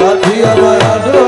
નથી અમારા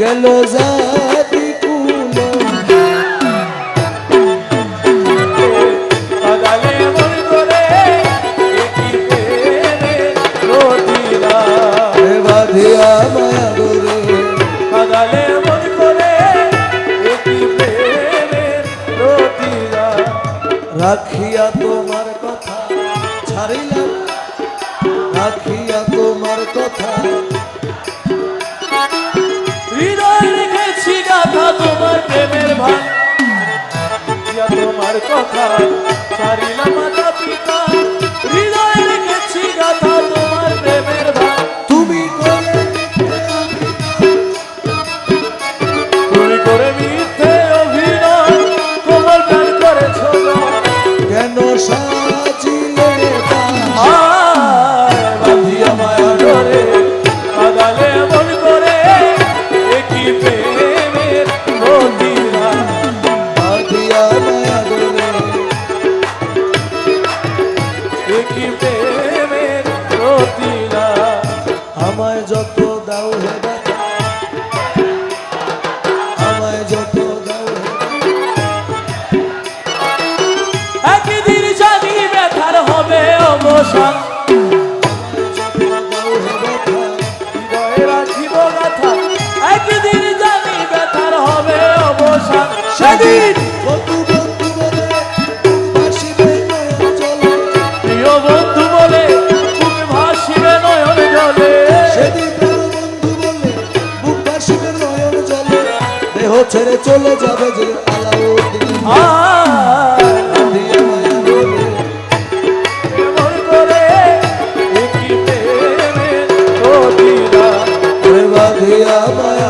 গেল জাতি কুলো বাধিয়া মায়া গোরে আগালে মন করে একটি প্রেমের রতিরা রাখিয়া তোমার কথা ছাড়িলাম। রাখিয়া তোমার কথা কথা সারিলাম আমায় যত দাও হে আমায় যত দাও একদিন জানি ব্যথার হবে অবসান একদিন জানি ব্যথার হবে অবসান সেদিন দেহ ছেড়ে চলে যাবে যে আলাউদ্দিন। মায়া